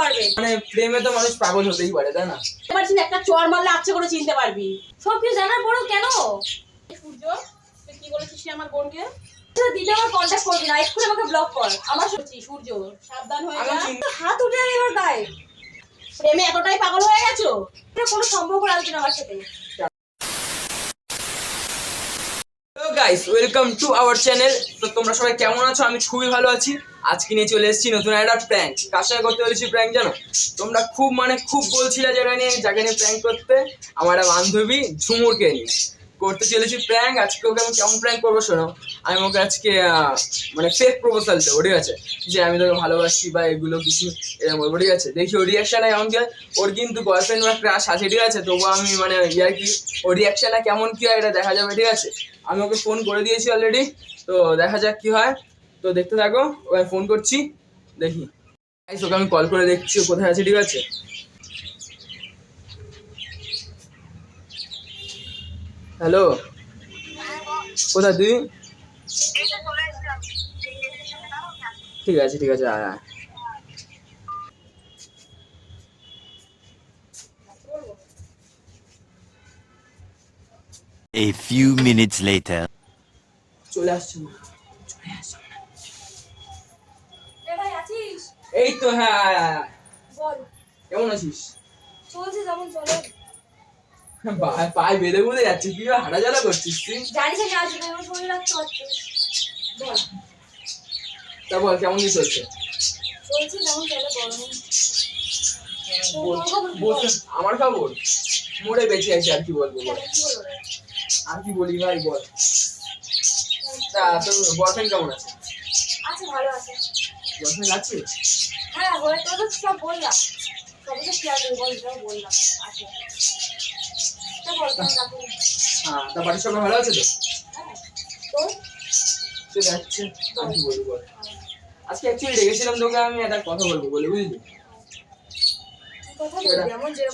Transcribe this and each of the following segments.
পারবে। মানে প্রেমে তো মানুষ পাগল হতেই পারে তাই না? এবার তুই একটা চর মারলে আচ্ছা করে চিনতে পারবি। সব কিছু জানার পরেও কেন? সূর্য তুই কি বলেছিস আমার বোনকে? দিদি আমার কন্ট্যাক্ট করবি না এক্ষুনি আমাকে ব্লক কর। আমার সত্যি সূর্য সাবধান হয়ে গেছে যা। হাত উঠে এবার গায়ে। প্রেমে এতটাই পাগল হয়ে গেছো? কোনো সম্পর্ক রাখবি না আমার সাথে hello guys welcome to our channel তো তোমরা সবাই কেমন আছো? আমি খুবই ভালো আছি। আজকে নিয়ে চলে এসেছি নতুন একটা প্র্যাঙ্ক কার সঙ্গে করতে বলেছি প্র্যাঙ্ক জানো? তোমরা খুব মানে খুব বলছিলে যারা নিয়ে যাকে নিয়ে প্র্যাঙ্ক করতে। আমার একটা বান্ধবী ঝুমুরকে নিয়ে। করতে চলেছি প্র্যাঙ্ক আজকে ওকে আমি কেমন প্র্যাঙ্ক করব শোনো? আমি ওকে আজকে মানে ফেক প্রপোজাল দেবো, ঠিক আছে? যে আমি তোকে ভালোবাসি বা এগুলো কিছু এরকম বলব, ঠিক আছে? দেখি ওর রিয়াকশানে কেমন কি ওর কিন্তু বয়ফ্রেন্ড বা ক্রাশ আছে, ঠিক আছে? তবুও আমি মানে ইয়ার কি ওর রিয়াকশানে কেমন কি হয় এটা দেখা যাবে, ঠিক আছে? আমি ওকে ফোন করে দিয়েছি অলরেডি তো দেখা যাক কি হয়। তো দেখতে থাকো ওকে ফোন করছি দেখি। Guys, ওকে আমি কল করে দেখছি ও কোথায় আছে ঠিক আছে? হ্যালো কোথায় তুই? ঠিক আছে ঠিক আছে আয় আয়। A few minutes later. চলে আসছে মা। চলে আসছে। এ ভাই আছিস? এই তো হ্যাঁ আয়, আয়, আয়। বল। কেমন আছিস? চলছে যেমন চলে। পায়ে বেঁধে হাঁটা করছিস তুই? জানিস আমি আসবি না শরীর রাখতে বল। তা বল কেমন কি চলছে? চলছে যেমন চলে গরমে বল- বল- আমার খবর? মরে বেঁচে আছি আর কি বলব? আর কি বলি ভাই বল। তা তোর বয়ফ্রেন্ড কেমন আছে? আছে ভালো আছে। বয়ফ্রেন্ড আছে? হ্যাঁ হয়ে তো সব বললাম। সবই তো শেয়ার করি বল সব বললাম আছে। তো বল হ্যাঁ তা বাড়ির সবাই ভালো আছে তো? হ্যাঁ তোর? চলে যাচ্ছে আর কি বলব বল। আজকে অ্যাকচুয়ালি ডেকেছিলাম তোকে আমি একটা কথা বলব বলে বুঝলি?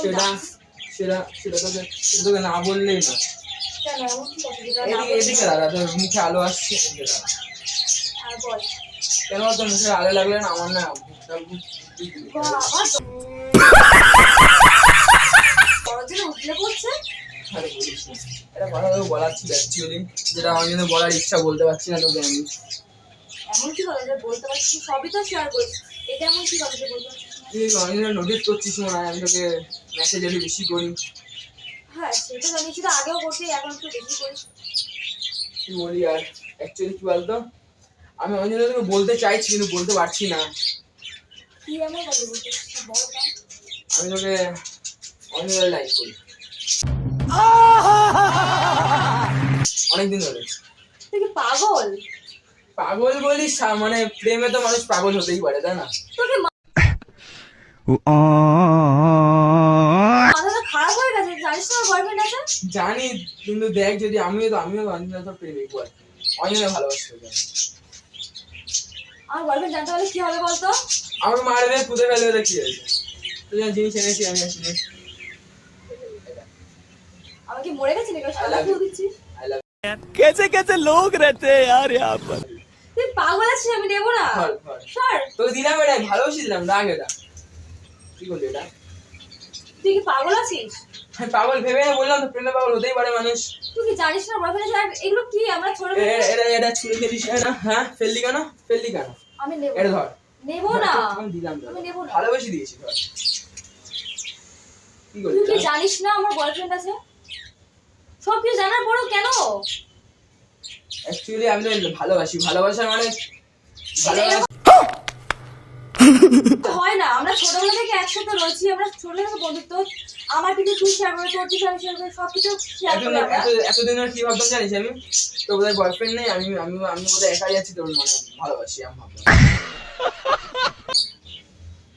সেটা সেটা সেটা তোকে সেটা তোকে না বললেই না এদিকে এদিকে দাঁড়া তোর মুখে আলো আসছে কেন তোর মুখে আলো লাগলে না? আমার না কথা বলার ছিল অ্যাকচুয়ালি যেটা আমার জন্য বলার ইচ্ছা বলতে পারছি না তোকে আমি। এমন কি কথা বলতে পারছিস তুই সবই তো শেয়ার করিস। এটা এমন কি কথা বলতে? তুই অনেক নোটিস করছিস মনে হয় আমি তোকে মেসেজ একটু বেশি করি। হ্যাঁ সেটা জানি সেটা আগেও করছি এখন একটু বেশি করিস কি বলি আর? অ্যাকচুয়ালি কি বলতো? আমি অনেক তোকে বলতে চাইছি কিন্তু বলতে পারছি না। কি এমন কথা। আমি তোকে অনেক লাইক করি। অনেকদিন ধরে। তুই কি পাগল? পাগল বলি সা- মানে প্রেমে তো মানুষ পাগল হতেই পারে তাই না? তোকে মা- মাথাটা খারাপ হয়ে গেছে জানিস না বয়ফ্রেন্ড আছে জানি কিন্তু দেখ যদি আমিও তো আমিও তো অঞ্জনা তো প্রেমিক বল অঞ্জনা ভালোবাসি তোকে আমার বয়ফ্রেন্ড জানতে পারলে কি হবে বলতো আমাকে মারবে পুঁতে ফেলে ওদের কি হয়েছে তুই যা জিনিস এনেছি আমি আসি আমি কি মরে গেছি নাকি I সাদা love ফুল you. দিচ্ছিস আই লাভ कैसे कैसे लोग रहते हैं यार यहाँ पर তুই পাগল আছিস আমি দেবো না ফল ফল সর তোকে দিলাম এটা ভালোবাসি দিলাম রাগ এটা কি করলি এটা তুই কি পাগল আছিস আমি পাগল ভেবে বললাম তো প্রেমে পাগল হতেই পারে মানুষ। তুই কি জানিস না বয়ফ্রেন্ড আছে এগুলো কি? আমরা ছোট এটা এটা ছুঁড়ে ফেলিস না? হ্যাঁ ফেললি কেন? ফেললি কেন? আমি নেব। এটা ধর। নেব না। আমি দিলাম। আমি নেব না। ভালোবেসে দিয়েছি ধর। তুই কি জানিস? না আমার বয়ফ্রেন্ড আছে? সব কিছু জানার পরেও কেন? অ্যাকচুয়ালি আমি ভালোবাসি। ভালোবাসা মানে ভালোবাসা হয় না আমরা ছোটবেলা থেকে একসাথে রয়েছি আমরা ছোটবেলা থেকে বন্ধুত্ব আমার কিছু তুই শেয়ার করে তোর কিছু আমি শেয়ার করে সব কিছু শেয়ার করি এতদিন ধরে কি ভাবতাম জানিস আমি? তো বোধহয় বয়ফ্রেন্ড নেই আমি আমি আমি বোধহয় একাই আছি তোর মানে ভালোবাসি আমি ভাবতাম।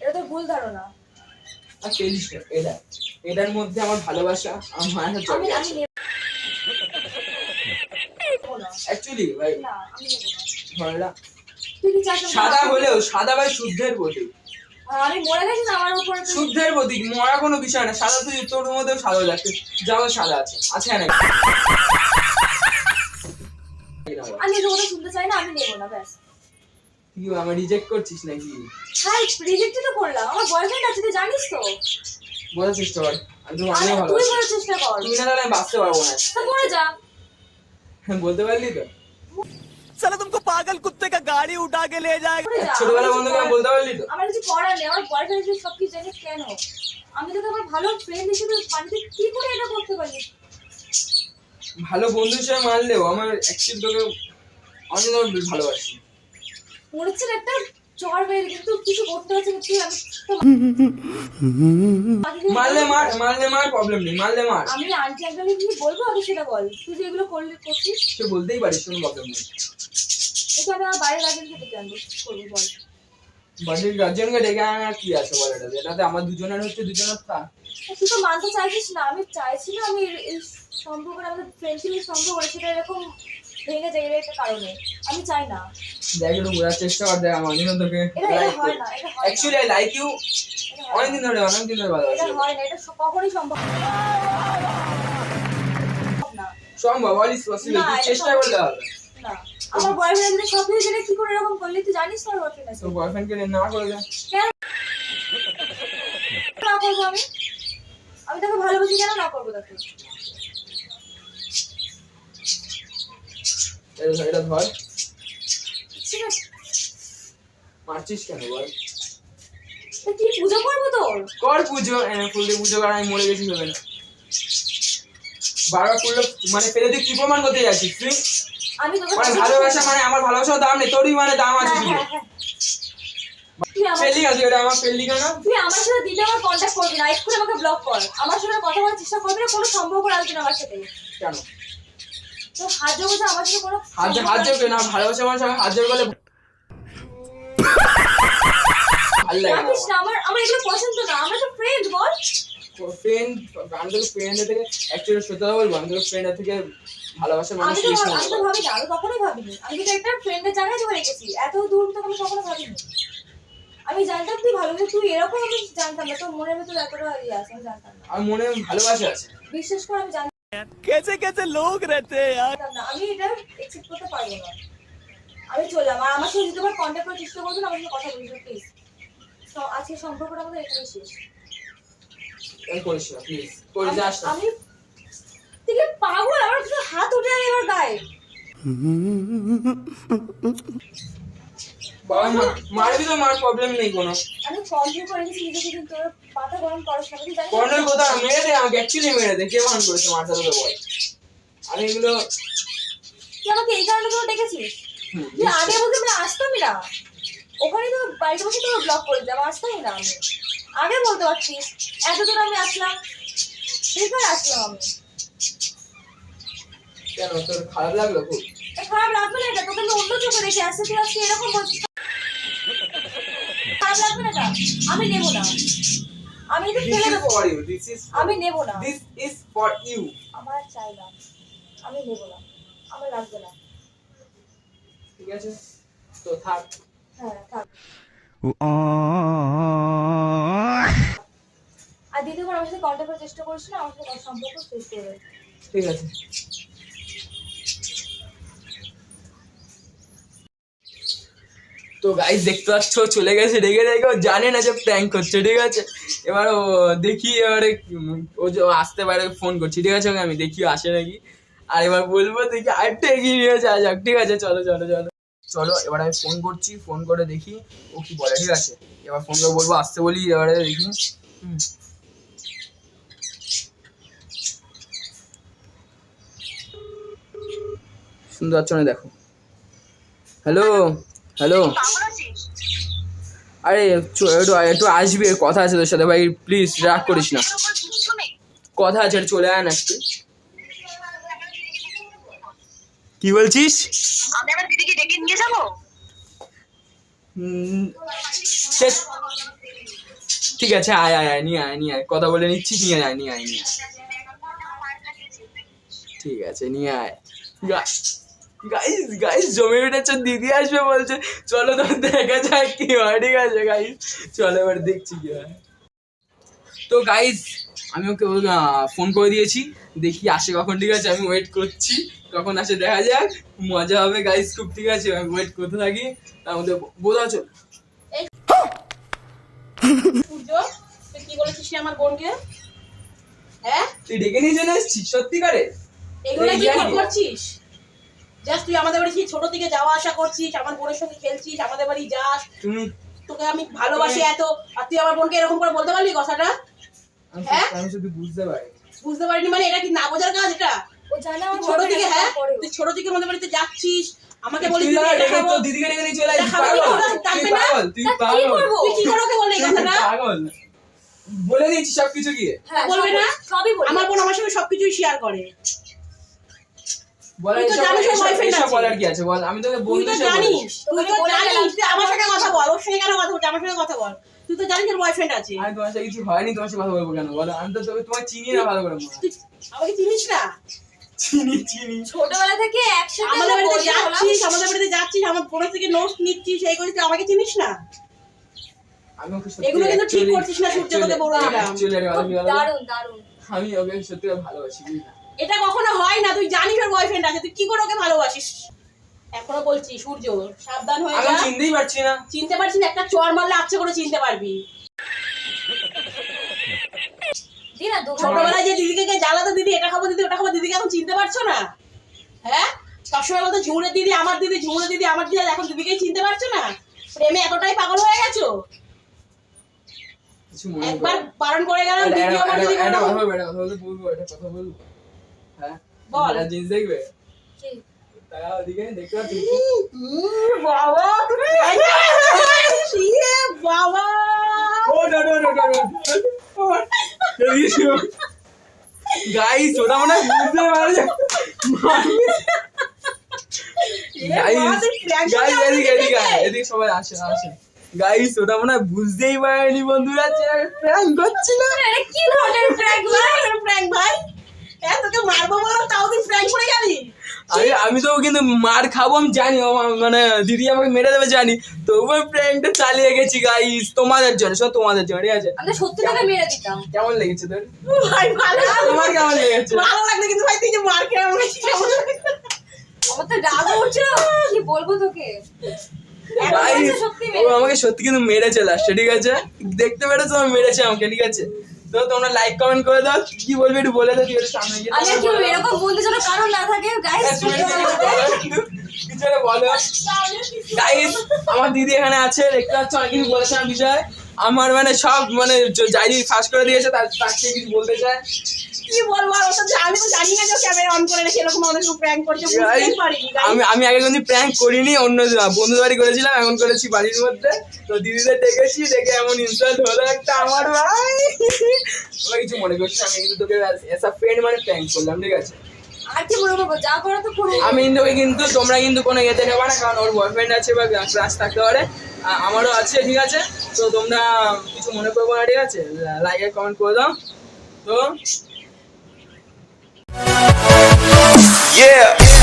এটা তো ভুল ধারণা। আর না, এটা এটার মধ্যে আমার ভালোবাসা আমার আমি অ্যাকচুয়ালি ভাই না। আমি না সাদা হলেও সাদা ভাই শুদ্ধের প্রতীক। আমি মরে গেছি আমার উপরে শুদ্ধের প্রতীক মরা কোনো বিষয় না। সাদা তুই তোর মধ্যেও সাদা যাচ্ছে যাও সাদা আছে আছে না আমি কথা শুনতে চাই না আমি নেব না ব্যাস। কি আমার রিজেক্ট করছিস নাকি? হ্যাঁ রিজেক্ট তো করলাম। আমার বয়ফ্রেন্ড আছে তুই জানিস তো? বোঝার চেষ্টা কর আমি তো ভালো তুই বলার চেষ্টা কর। তুমি না তাহলে বাঁচতে পারব না। তা করে যা। বলতে পারলি তো? সালা তুমি পাগল কুত্তে কা গাড়ি উঠা কে লে যায় ছোটবেলা বন্ধুকে আমি বলতে পারলি তো আমার কিছু পড়া নেই আমার পড়াশোনা কিছু সব কিছু জানি কেন? আমি তোকে আমার ভালো ফ্রেন্ড হিসেবে মানতে কি করে এটা করতে পারি? ভালো বন্ধু হিসেবে মানলেও আমার অ্যাকচুয়ালি তোকে অনেক ভালোবাসি। মনে একটা জ্বর বেড়ে কিন্তু কিছু করতে হচ্ছে না তুই আমি মারলে মার মারলে মার প্রবলেম নেই মারলে মার। আমি আন্টি আঙ্কেলকে কি বলব আগে সেটা বল। তুই যে এগুলো করলে করছিস? সে বলতেই পারিস কোনো প্রবলেম নেই। এটা আমি আমার বাইরের গার্জেনকে ডেকে আনব করবি বল। বাড়ির গার্জেনকে ডেকে আনা আর কি আছে বল এটাতে এটাতে আমার দুজনের হচ্ছে দুজনের তা। তুই তো মানতে চাইছিস না আমি চাইছি না আমি এই- সম্পর্কটা আমাদের ফ্রেন্ডশিপের সম্পর্ক সেটা এরকম ভেঙে যায় একটা কারণে। আমি চাই না। দেখ একটু বোঝার চেষ্টা কর দেখ আমার জন্য তোকে অ্যাকচুয়ালি আই লাইক ইউ অনেকদিন ধরে অনেকদিন ধরে না। এটা হয় না এটা কখনোই সম্ভব সম্ভব অল ইজ পসিবল চেষ্টা। করলে হবে। না আমার বয়ফ্রেন্ড যদি সব জেনে কি করে এরকম করলি তুই জানিস তো আমার বয়ফ্রেন্ড আছে? তোর বয়ফ্রেন্ডকে না করে কেন? না করব আমি। আমি তাকে ভালোবাসি কেন না করব তাকে? এটা ধর, মারছিস কেন বল? কি পুজো করব তোর? কর পুজো ফুল দিয়ে পুজো কর আমি মরে গেছি হবে না। বারবার ফুল মানে ফেলে তুই কি প্রমাণ করতে যাচ্ছিস তুই? আমি মানে ভালোবাসা মানে আমার ভালোবাসার দাম নেই তোরই মানে দাম আছে হ্যাঁ, শুধু হ্যাঁ, হ্যাঁ। তুই আমার ফেললি গেছি ওটা আমার ফেললি কেন? তুই আমার সাথে দিলে আমার কন্ট্যাক্ট করবি না এক্ষুনি আমাকে ব্লক কর। আমার সাথে কথা বলার চেষ্টা করবি না কোনো সম্পর্ক রাখবি না আমার সাথে। কেন? হাত করছে আমার সাথে কোনো হাত না ভালোবাসা মানুষ আমি হাত ভালো লাগে না আমার। আমার এগুলো পছন্দ না আমরা তো ফ্রেন্ড বল। ফ্রেন্ড ফ্রেন্ডের থেকে অ্যাকচুয়ালি সত্যি কথা বলব ফ্রেন্ডের থেকে ভালোবাসার মানুষ আমি তো বেশি ভাব- আমি তো ভাবি না আমি কখনোই ভাবিনি। আমি তো একটা ফ্রেন্ডের জায়গায় রেখেছি এত দূর তো আমি কখনো ভাবিনি। আমি জানতাম তুই ভালো কিন্তু তুই এরকম আমি জানতাম না তোর মনের ভিতরে এতটা ইয়ে আছে আমি জানতাম না। আমার মনে ভালোবাসা আছে। বিশ্বাস করে আমি জানতাম কেছে কেছে লোক রেতে यार? আমি এটা এক্সেপ্ট করতে পারব না আমি চললাম আর আমার সাথে তোমার কন্ট্যাক্ট করার চেষ্টা করবেন আমার সাথে কথা বলবেন প্লিজ তো আজকে সম্পর্কটা আমাদের এখানেই শেষ। এই করিস না প্লিজ করিস না। আমি থেকে পাগল? আমার হাত উঠে এবার গায়ে। বাবা মা- মারবি তো মার প্রবলেম নেই কোনো। আমি কন্ট্রোল করে রেখেছি নিজেকে কিন্তু ওর পাতা গরম করার সাথে তুই জানিস কর্নার কোথা মেরে দে আমাকে অ্যাকচুয়ালি মেরে দে কে করেছে বল? আমি এগুলো তুই আমাকে এই কারণে করে ডেকেছিস? তুই আগে বলতে আমি আসতামই না। ওখানে তো বাড়িতে বসে তো ব্লক করে আসতামই না আমি। আগে বলতে পারছিস এত দূর আমি আসলাম। বেকার আসলাম আমি। কেন তোর খারাপ লাগল খুব? খারাপ লাগবে না এটা তোকে আমি অন্য চোখে দেখে আসছে তুই আজকে এরকম বলছিস। লাগবে না আমি নেব না। আমি এটা ফেলে দেবো। আমি নেব না। দিস ইজ ফর ইউ আমার চাই না। আমি নেব না। আমার লাগবে না। ঠিক আছে? তো থাক। হ্যাঁ থাক। আর দ্বিতীয়বার আমার সাথে কন্ট্যাক্ট করার চেষ্টা করিস না? আমার সাথে সম্পর্ক শেষ করে ঠিক আছে। তো গাইস দেখতে পাচ্ছ চলে গেছে রেগে রেগে ও জানে না যে প্র্যাঙ্ক করছে, ঠিক আছে? এবার ও দেখি, এবারে ও যে আসতে পারে ফোন করছি, ঠিক আছে? ওকে আমি দেখি আসে নাকি? আর এবার বলব, দেখি আরেকটা এগিয়ে নিয়ে যাওয়া যাক, ঠিক আছে? চলো চলো চলো। চলো, এবার আমি ফোন করছি ফোন করে দেখি ও কি বলে, ঠিক আছে? এবার ফোন করে বলব, আসতে বলি, এবারে দেখি। হুম। শুনতে সুন্দর আচরণে দেখো। হ্যালো হ্যালো আরে চ- একটু একটু আসবি কথা আছে তোর সাথে ভাই প্লিজ রাগ করিস না। কথা আছে চলে আয় না একটু। কি বলছিস? আমি আমার দিদিকে ডেকে নিয়ে যাব? হুম, সে- ঠিক আছে আয় আয় আয় নিয়ে আয় নিয়ে আয়। কথা বলে নিচ্ছি নিয়ে আয় নিয়ে আয় নিয়ে আয়। ঠিক আছে নিয়ে আয়। গাইস গাইস জমে উঠেছে দিদি আসবে বলছে। চলো তো দেখা যাক কি হয় ঠিক আছে গাইস চলো এবার দেখছি কি হয়। তো গাইস আমি ওকে ফোন করে দিয়েছি। দেখি আসে কখন ঠিক আছে? আমি ওয়েট করছি। কখন আসে দেখা যাক। মজা হবে গাইস খুব ঠিক আছে? আমি ওয়েট করতে থাকি। তার মধ্যে বোঝা চল কি বলেছিস আমার বোনকে? হ্যাঁ? তুই ডেকে নিয়ে চলে এসছিস? সত্যিকারে? এগুলো কি করছিস? জাস্ট তুই আমাদের বাড়ি সেই ছোট থেকে যাওয়া আসা করছিস আমার বোনের সঙ্গে খেলছিস আমাদের বাড়ি যাস। তুমি তোকে আমি ভালোবাসি এত। আর তুই আমার বোনকে এরকম করে বলতে পারলি কথাটা? হ্যাঁ? আমি শুধু বুঝতে পারি বুঝতে পারিনি মানে এটা কি না বোঝার কাজ এটা? ও জানে আমার ছোট থেকে হ্যাঁ? তুই ছোট থেকে আমাদের বাড়িতে যাচ্ছিস আমাকে দিদিকে ডেকে নিয়ে চলে এটা পাগল। তুই পাগল তুই কি পাগল। তুই কি করে ওকে বললি কথাটা? পাগল। বলে দিয়েছি সবকিছু গিয়ে। হ্যাঁ, বলবে না? সবই। আমার বোন আমার সঙ্গে সবকিছুই শেয়ার করে। আছে। বলার কি আছে বল আমি তোকে বন্ধু তো হিসেবে বলছি। জানিস তুই তো জানিস আমার সঙ্গে কথা বল ওর সঙ্গে কেন কথা বলছিস আমার সঙ্গে কথা বল তুই তো জানিস ওর বয়ফ্রেন্ড আছে আমি তোমার সাথে কিছু হয়নি তোমার সাথে কথা বলব কেন বলো আমি তো তোকে তোমার চিনি না ভালো করে। তুই আমাকে চিনিস না চিনি চিনি ছোটবেলা থেকে একসাথে আমাদের বাড়িতে যাচ্ছিস আমাদের বাড়িতে যাচ্ছিস আমার বোনের থেকে নোটস নিচ্ছিস এই করিস আমাকে চিনিস না আমি ওকে সত্যি এগুলো কিন্তু ঠিক করছিস না, সূর্য, তোকে বলে দিলাম। actually একটা কথা কি বলো তো? দারুণ দারুণ আমি ওকে সত্যি ভালোবাসি বুঝলি না? এটা কখনো হয় না তুই জানিস ওর বয়ফ্রেন্ড আছে তুই কি করে ওকে ভালোবাসিস? এখনও বলছি সূর্য সাবধান হয়ে যা। চিনতেই পারছি না। চিনতে পারছি না একটা চর মারলে আপছে করে চিনতে পারবি। দি ছোটবেলায় যে দিদিকে কে জ্বালাতো দিদি এটা খাব দিদি ওটা খাব দিদিকে এখন চিনতে পারছ না? হ্যাঁ? সবসময় বলতো ঝুমুরের দিদি আমার দিদি ঝুমুরের দিদি আমার দিদি এখন দিদিকেই চিনতে পারছ না? প্রেমে এতটাই পাগল হয়ে গেছো? একবার বারণ করে গেলাম দিদি আমার দিদি কথা বলব, কথা বলব, একটা কথা বলব। হ্যাঁ? বল। দেখবে বাবা তুমি ইয়ে, বাবা ও, না, না, না, না, ওটা মনে হয় বুঝতে পারছে। ওটা মনে হয় বুঝতেই পারেনি বন্ধুরা প্র্যাঙ্ক করছিল কি ধরনের ভাই? প্র্যাঙ্ক ভাই এ তোকে মারবো বলো তাও তুই প্র্যাঙ্ক করে গেলি? আমি আমি তো কিন্তু মার খাব আমি জানি মানে দিদি আমাকে মেরে দেবে জানি। তবুও প্র্যাঙ্কটা চালিয়ে গেছি গাইস তোমাদের জন্য সব তোমাদের জন্য ঠিক আছে? আমি সত্যি তোকে মেরে দিতাম। কেমন লেগেছে তোর? ভাই ভালো তোমার কেমন লেগেছে? ভালো লাগল কিন্তু ভাই তুই যে মার খেয়ে আমরা কেমন আমার তো রাগ কি বলব তোকে? আমাকে সত্যি কিন্তু মেরেছে লাস্টে ঠিক আছে? দেখতে পেরেছ মেরেছে আমাকে ঠিক আছে? তো তোমরা লাইক কমেন্ট করে দাও কি বলবে একটু বলে দাও কীভাবে সামনে গিয়ে। আচ্ছা আর কি বলব এরকম বলতে যেন কারণ না থাকে গাইস হ্যাঁ, কিছু বলো গাইস আমার দিদি এখানে আছে দেখতে পাচ্ছ অনেক কিছু বলেছে না বিষয়ে আমার মানে সব মানে যাই ফাঁস করে দিয়েছে তার তাকে কিছু বলতে চায়? কি বলব আর ওটা যে- আমি তো জানি না যে ক্যামেরা অন করে রেখে এরকম প্র্যাঙ্ক করছে বুঝতেই পারিনি আমি আমি আগে কিন্তু প্র্যাঙ্ক করিনি অন্য বন্ধু বাড়ি করেছিলাম এখন করেছি বাড়ির মধ্যে। তো দিদিদের ডেকেছি ডেকে এমন ইনসাল্ট হলো একটা আমার ভাই। আমরা কিছু মনে করছি আমি কিন্তু তোকে এস ফ্রেন্ড মানে প্র্যাঙ্ক করলাম ঠিক আছে? আর কি বলব যা করো তো করো আমি কিন্তু কিন্তু তোমরা কিন্তু কোনো ইয়েতে নেবে না কারণ ওর বয়ফ্রেন্ড আছে বা ক্লাস থাকতে পারে। আমারও আছে ঠিক আছে? তো তোমরা কিছু মনে করব না ঠিক আছে লাইক আর কমেন্ট করে দাও তো Yeah!